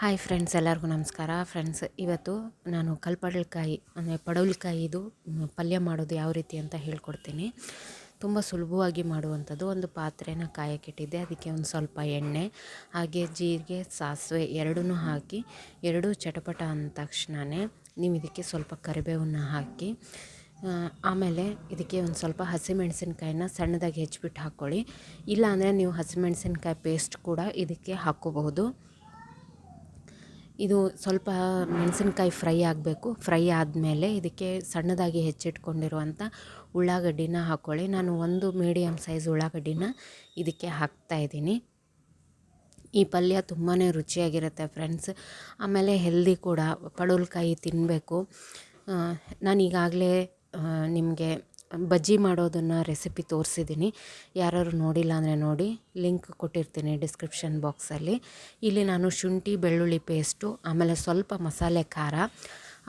Hi friends, ಎಲ್ಲರಿಗೂ ನಮಸ್ಕಾರ. Friends, ಇವತ್ತು ನಾನು ಕಲ್ಪಡಲ್ಕಾಯಿ, ಅಂದರೆ ಪಡವಲಕಾಯಿದು ಪಲ್ಯ ಮಾಡೋದು ಯಾವ ರೀತಿ ಅಂತ ಹೇಳ್ಕೊಡ್ತೀನಿ. ತುಂಬ ಸುಲಭವಾಗಿ ಮಾಡುವಂಥದ್ದು. ಒಂದು ಪಾತ್ರೆನ ಕಾಯಕ್ಕಿಟ್ಟಿದ್ದೆ ಅದಕ್ಕೆ ಒಂದು ಸ್ವಲ್ಪ ಎಣ್ಣೆ, ಹಾಗೆ ಜೀರಿಗೆ, ಸಾಸಿವೆ ಎರಡೂ ಹಾಕಿ, ಎರಡೂ ಚಟಪಟ ಅಂದ ತಕ್ಷಣವೇ ನೀವು ಇದಕ್ಕೆ ಸ್ವಲ್ಪ ಕರಿಬೇವನ್ನ ಹಾಕಿ ಆಮೇಲೆ ಇದಕ್ಕೆ ಒಂದು ಸ್ವಲ್ಪ ಹಸಿಮೆಣಸಿನ್ಕಾಯಿನ ಸಣ್ಣದಾಗಿ ಹೆಚ್ಚಿಬಿಟ್ಟು ಹಾಕ್ಕೊಳ್ಳಿ. ಇಲ್ಲಾಂದರೆ ನೀವು ಹಸಿಮೆಣಸಿನ್ಕಾಯಿ ಪೇಸ್ಟ್ ಕೂಡ ಇದಕ್ಕೆ ಹಾಕ್ಕೋಬಹುದು. ಇದು ಸ್ವಲ್ಪ ಮೆಣಸಿನ್ಕಾಯಿ ಫ್ರೈ ಆಗಬೇಕು. ಫ್ರೈ ಆದಮೇಲೆ ಇದಕ್ಕೆ ಸಣ್ಣದಾಗಿ ಹೆಚ್ಚಿಟ್ಕೊಂಡಿರುವಂಥ ಉಳ್ಳಾಗಡ್ಡಿನ ಹಾಕ್ಕೊಳ್ಳಿ ನಾನು ಒಂದು ಮೀಡಿಯಮ್ ಸೈಜ್ ಉಳ್ಳಾಗಡ್ಡಿನ ಇದಕ್ಕೆ ಹಾಕ್ತಾ ಇದ್ದೀನಿ. ಈ ಪಲ್ಯ ತುಂಬಾ ರುಚಿಯಾಗಿರುತ್ತೆ ಫ್ರೆಂಡ್ಸ್. ಆಮೇಲೆ ಹೆಲ್ದಿ ಕೂಡ. ಪಡವಲಕಾಯಿ ತಿನ್ನಬೇಕು ನಾನು ಈಗಾಗಲೇ ನಿಮಗೆ ಬಜ್ಜಿ ಮಾಡೋದನ್ನು ರೆಸಿಪಿ ತೋರಿಸಿದ್ದೀನಿ. ಯಾರು ನೋಡಿಲ್ಲ ಅಂದರೆ ನೋಡಿ. ಲಿಂಕ್ ಕೊಟ್ಟಿರ್ತೀನಿ ಡಿಸ್ಕ್ರಿಪ್ಷನ್ ಬಾಕ್ಸಲ್ಲಿ. ಇಲ್ಲಿ ನಾನು ಶುಂಠಿ, ಬೆಳ್ಳುಳ್ಳಿ ಪೇಸ್ಟು, ಆಮೇಲೆ ಸ್ವಲ್ಪ ಮಸಾಲೆ ಖಾರ,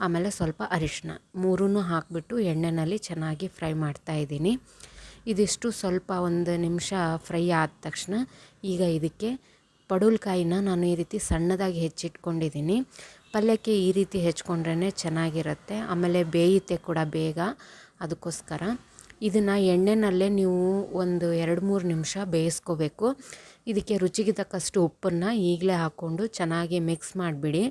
ಆಮೇಲೆ ಸ್ವಲ್ಪ ಅರಿಶಿನ ಮೂರೂ ಹಾಕಿಬಿಟ್ಟು ಎಣ್ಣೆಯಲ್ಲಿ ಚೆನ್ನಾಗಿ ಫ್ರೈ ಮಾಡ್ತಾಯಿದ್ದೀನಿ ಇದಿಷ್ಟು ಸ್ವಲ್ಪ ಒಂದು ನಿಮಿಷ ಫ್ರೈ ಆದ ತಕ್ಷಣ ಈಗ ಇದಕ್ಕೆ ಪಡುಲ್ಕಾಯಿನ ನಾನು ಈ ರೀತಿ ಸಣ್ಣದಾಗಿ ಹೆಚ್ಚಿಟ್ಕೊಂಡಿದ್ದೀನಿ. ಪಲ್ಯಕ್ಕೆ ಈ ರೀತಿ ಹೆಚ್ಕೊಂಡ್ರೇ ಚೆನ್ನಾಗಿರುತ್ತೆ. ಆಮೇಲೆ ಬೇಯುತ್ತೆ ಕೂಡ ಬೇಗ. ಅದಕ್ಕೋಸ್ಕರ ಇದನ್ನು ಎಣ್ಣೆನಲ್ಲೇ ನೀವು ಒಂದು ಎರಡು ಮೂರು ನಿಮಿಷ ಬೇಯಿಸ್ಕೋಬೇಕು. ಇದಕ್ಕೆ ರುಚಿಗೆ ತಕ್ಕಷ್ಟು ಉಪ್ಪನ್ನು ಈಗಲೇ ಹಾಕ್ಕೊಂಡು ಚೆನ್ನಾಗಿ ಮಿಕ್ಸ್ ಮಾಡಿಬಿಡಿ.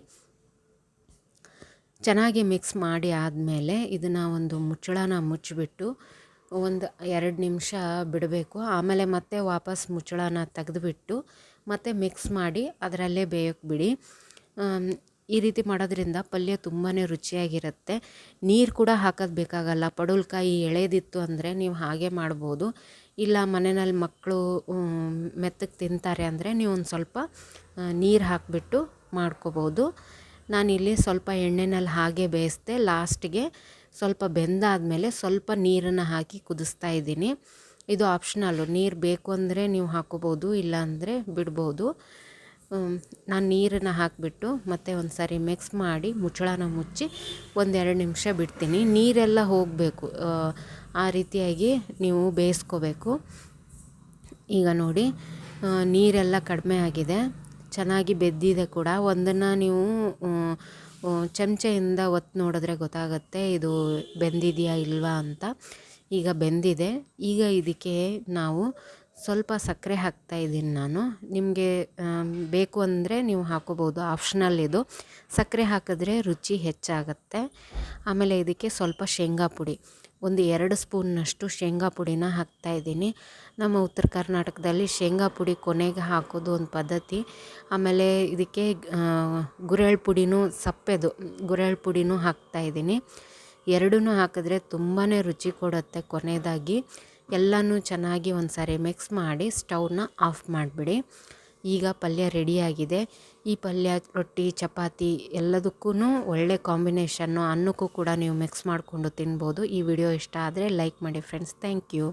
ಚೆನ್ನಾಗಿ ಮಿಕ್ಸ್ ಮಾಡಿ ಆದಮೇಲೆ ಇದನ್ನು ಒಂದು ಮುಚ್ಚಳನ ಮುಚ್ಚಿಬಿಟ್ಟು ಒಂದು ಎರಡು ನಿಮಿಷ ಬಿಡಬೇಕು. ಆಮೇಲೆ ಮತ್ತೆ ವಾಪಸ್ ಮುಚ್ಚಳನ ತೆಗೆದುಬಿಟ್ಟು ಮತ್ತೆ ಮಿಕ್ಸ್ ಮಾಡಿ ಅದರಲ್ಲೇ ಬೇಯೋಕ್ಕೆ ಬಿಡಿ. ಈ ರೀತಿ ಮಾಡೋದ್ರಿಂದ ಪಲ್ಯ ತುಂಬಾ ರುಚಿಯಾಗಿರುತ್ತೆ. ನೀರು ಕೂಡ ಹಾಕೋದು ಬೇಕಾಗಲ್ಲ. ಪಡವಲಕಾಯಿ ಎಳೆದಿತ್ತು ಅಂದರೆ ನೀವು ಹಾಗೆ ಮಾಡ್ಬೋದು. ಇಲ್ಲ ಮನೆಯಲ್ಲಿ ಮಕ್ಕಳು ಮೆತ್ತಗೆ ತಿಂತಾರೆ ಅಂದರೆ ನೀವು ಒಂದು ಸ್ವಲ್ಪ ನೀರು ಹಾಕಿಬಿಟ್ಟು ಮಾಡ್ಕೋಬೋದು. ನಾನಿಲ್ಲಿ ಸ್ವಲ್ಪ ಎಣ್ಣೆನಲ್ಲಿ ಹಾಗೆ ಬೇಯಿಸ್ದೆ ಲಾಸ್ಟಿಗೆ ಸ್ವಲ್ಪ ಬೆಂದಾದಮೇಲೆ ಸ್ವಲ್ಪ ನೀರನ್ನು ಹಾಕಿ ಕುದಿಸ್ತಾ ಇದ್ದೀನಿ. ಇದು ಆಪ್ಷನಲ್ಲು. ನೀರು ಬೇಕು ಅಂದರೆ ನೀವು ಹಾಕೋಬೋದು ಇಲ್ಲಾಂದರೆ ಬಿಡ್ಬೋದು. ನಾನು ನೀರನ್ನು ಹಾಕಿಬಿಟ್ಟು ಮತ್ತೆ ಒಂದು ಸಾರಿ ಮಿಕ್ಸ್ ಮಾಡಿ ಮುಚ್ಚಳನ ಮುಚ್ಚಿ ಒಂದೆರಡು ನಿಮಿಷ ಬಿಡ್ತೀನಿ. ನೀರೆಲ್ಲ ಹೋಗಬೇಕು. ಆ ರೀತಿಯಾಗಿ ನೀವು ಬೇಯಿಸ್ಕೋಬೇಕು. ಈಗ ನೋಡಿ ನೀರೆಲ್ಲ ಕಡಿಮೆ ಆಗಿದೆ. ಚೆನ್ನಾಗಿ ಬೆದ್ದಿದೆ ಕೂಡ. ಒಂದನ್ನು ನೀವು ಚಮಚೆಯಿಂದ ಒತ್ತು ನೋಡಿದ್ರೆ ಗೊತ್ತಾಗುತ್ತೆ, ಇದು ಬೆಂದಿದೆಯಾ ಇಲ್ವಾ ಅಂತ. ಈಗ ಬೆಂದಿದೆ. ಈಗ ಇದಕ್ಕೆ ನಾವು ಸ್ವಲ್ಪ ಸಕ್ಕರೆ ಹಾಕ್ತಾ ಇದ್ದೀನಿ ನಾನು. ನಿಮಗೆ ಬೇಕು ಅಂದರೆ ನೀವು ಹಾಕೋಬೋದು. ಆಪ್ಷನಲ್ ಇದು. ಸಕ್ಕರೆ ಹಾಕಿದ್ರೆ ರುಚಿ ಹೆಚ್ಚಾಗುತ್ತೆ. ಆಮೇಲೆ ಇದಕ್ಕೆ ಸ್ವಲ್ಪ ಶೇಂಗಾ ಪುಡಿ. ಒಂದು ಎರಡು ಸ್ಪೂನ್ನಷ್ಟು ಶೇಂಗಾ ಪುಡಿನ ಹಾಕ್ತಾ ಇದ್ದೀನಿ. ನಮ್ಮ ಉತ್ತರ ಕರ್ನಾಟಕದಲ್ಲಿ ಶೇಂಗಾ ಪುಡಿ ಕೊನೆಗೆ ಹಾಕೋದು ಒಂದು ಪದ್ಧತಿ. ಆಮೇಲೆ ಇದಕ್ಕೆ ಗುರೆಳ್ ಪುಡಿನೂ ಸಪ್ಪೆದು ಗುರೆಳ್ ಪುಡಿನೂ ಹಾಕ್ತಾ ಇದ್ದೀನಿ. ಎರಡೂ ಹಾಕಿದ್ರೆ ತುಂಬಾ ರುಚಿ ಕೊಡುತ್ತೆ ಕೊನೆಯದಾಗಿ ಎಲ್ಲನೂ ಚೆನ್ನಾಗಿ ಒಂದು ಸಾರಿ ಮಿಕ್ಸ್ ಮಾಡಿ ಸ್ಟೌವ್ನ ಆಫ್ ಮಾಡಿಬಿಡಿ. ಈಗ ಪಲ್ಯ ರೆಡಿಯಾಗಿದೆ ಈ ಪಲ್ಯ, ರೊಟ್ಟಿ, ಚಪಾತಿ ಎಲ್ಲದಕ್ಕೂ ಒಳ್ಳೆ ಕಾಂಬಿನೇಷನ್ನು ಅನ್ನಕ್ಕೂ ಕೂಡ ನೀವು ಮಿಕ್ಸ್ ಮಾಡಿಕೊಂಡು ತಿನ್ಬೋದು. ಈ ವಿಡಿಯೋ ಇಷ್ಟ ಆದರೆ ಲೈಕ್ ಮಾಡಿ ಫ್ರೆಂಡ್ಸ್ ಥ್ಯಾಂಕ್ ಯು